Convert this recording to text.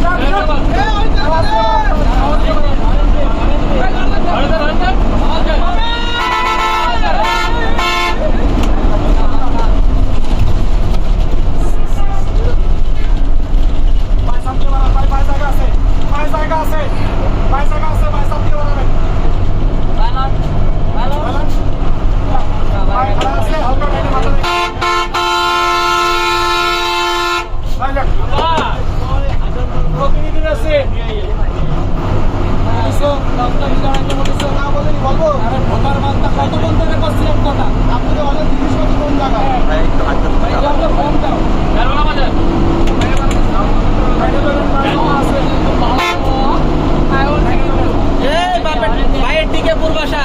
Stop, stop, stop. আছে। ভাইয়ের দিকে পূর্বাশা